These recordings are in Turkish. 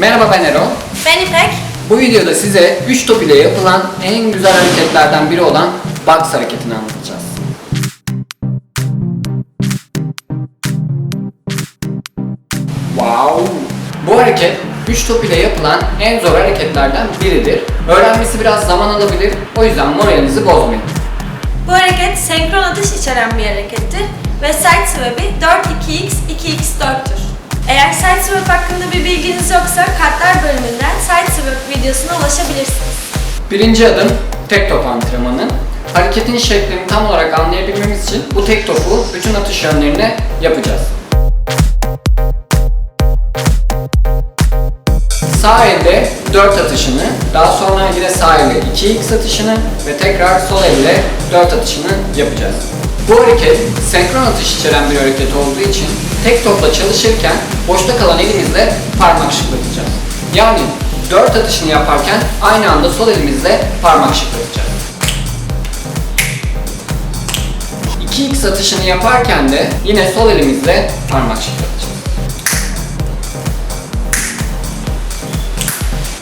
Merhaba ben Erol. Ben İpek. Bu videoda size 3 top ile yapılan en güzel hareketlerden biri olan box hareketini anlatacağız. Wow! Bu hareket 3 top ile yapılan en zor hareketlerden biridir. Öğrenmesi biraz zaman alabilir. O yüzden moralinizi bozmayın. Bu hareket senkron atış içeren bir harekettir ve side swap'i 4-2x 2x4'tür. Eğer side swap hakkında bir videosuna ulaşabilirsiniz. Birinci adım tek top antrenmanı. Hareketin şeklini tam olarak anlayabilmemiz için bu tek topu bütün atış yönlerine yapacağız. Sağ elde 4 atışını, daha sonra yine sağ elle 2x atışını ve tekrar sol elle 4 atışını yapacağız. Bu hareket senkron atış içeren bir hareket olduğu için tek topla çalışırken boşta kalan elimizle parmak şıklatacağız. Yani 4 atışını yaparken aynı anda sol elimizle parmak şıklatacağız. 2x atışını yaparken de yine sol elimizle parmak şıklatacağız.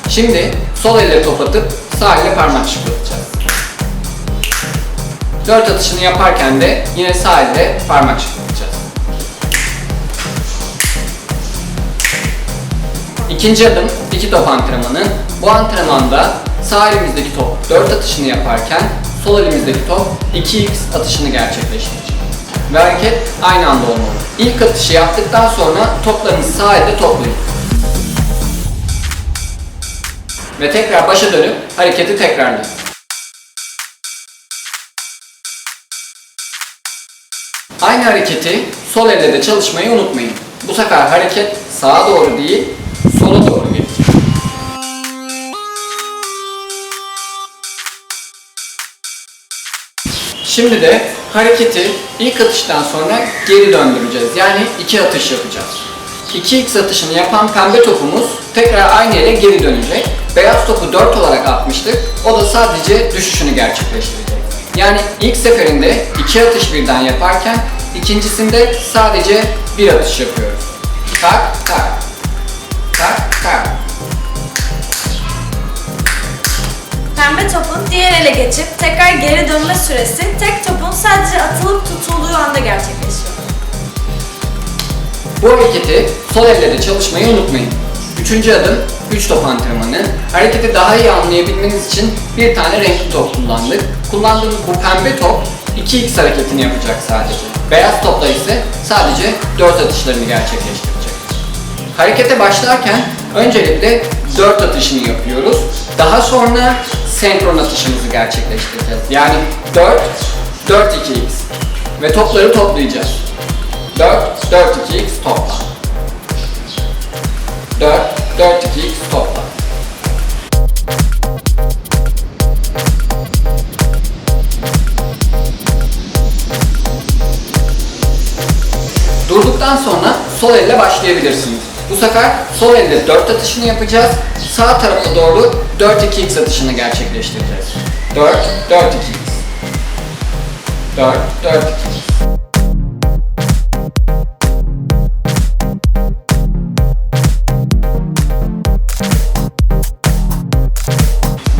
Şimdi sol elle top atıp sağ elle parmak şıklatacağız. 4 atışını yaparken de yine sağ elle parmak şıklatacağız. İkinci adım iki top antrenmanı. Bu antrenmanda sağ elimizdeki top 4 atışını yaparken sol elimizdeki top 2x atışını gerçekleştirecek. Ve hareket aynı anda olmalı. İlk atışı yaptıktan sonra toplarınızı sağ elde toplayın. Ve tekrar başa dönüp hareketi tekrarlayın. Aynı hareketi sol elle de çalışmayı unutmayın. Bu sefer hareket sağa doğru değil, sola doğru gelecek. Şimdi de hareketi ilk atıştan sonra geri döndüreceğiz. Yani iki atış yapacağız. 2x atışını yapan pembe topumuz tekrar aynı yere geri dönecek. Beyaz topu 4 olarak atmıştık. O da sadece düşüşünü gerçekleştirecek. Yani ilk seferinde iki atış birden yaparken ikincisinde sadece bir atış yapıyoruz. Tak. Tak Pembe topun diğer ele geçip tekrar geri dönme süresi tek topun sadece atılıp tutulduğu anda gerçekleşiyor. Bu hareketi sol elle çalışmayı unutmayın. Üçüncü adım 3 top antrenmanı. Hareketi daha iyi anlayabilmeniz için bir tane renkli top kullandık. Kullandığımız bu pembe top 2x hareketini yapacak sadece. Beyaz topla ise sadece 4 atışlarını gerçekleştirecek. Harekete başlarken öncelikle 4 atışını yapıyoruz. Daha sonra senkron atışımızı gerçekleştireceğiz. Yani 4, 4 2x ve topları toplayacağız. 4, 4 2x topla. 4, 4 2x topla. Durduktan sonra sol elle başlayabilirsiniz. Bu sefer sol elle 4 atışını yapacağız. Sağ tarafa doğru 4 2x atışını gerçekleştireceğiz. 4 4 2x. 4 4 2x.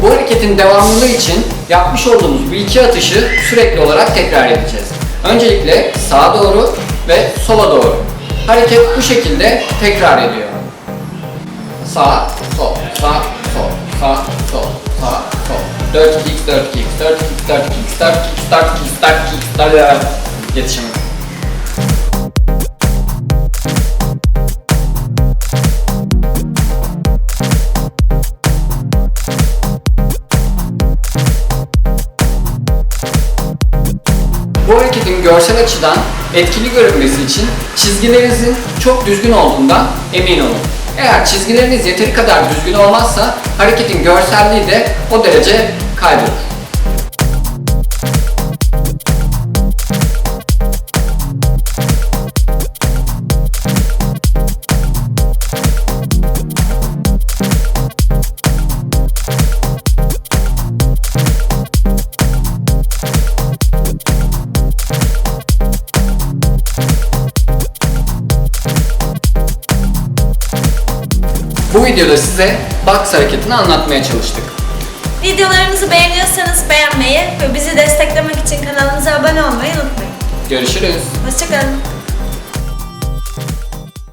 Bu hareketin devamlılığı için yapmış olduğumuz bu iki atışı sürekli olarak tekrar edeceğiz. Öncelikle sağa doğru ve sola doğru. Hareket bu şekilde tekrar ediyor. Sağ, sol, sağ, sol, sağ, sol, sağ, sol. 4 2 x 4 2 x 4 2 x 4 2 x 4 2 x 4 2 x 4 2 x 4 2 x Yetişemedim. Görsel açıdan etkili görünmesi için çizgilerinizin çok düzgün olduğundan emin olun. Eğer çizgileriniz yeteri kadar düzgün olmazsa hareketin görselliği de o derece kaybolur. Bu videoda size box hareketini anlatmaya çalıştık. Videolarımızı beğeniyorsanız beğenmeyi ve bizi desteklemek için kanalımıza abone olmayı unutmayın. Görüşürüz. Hoşçakalın.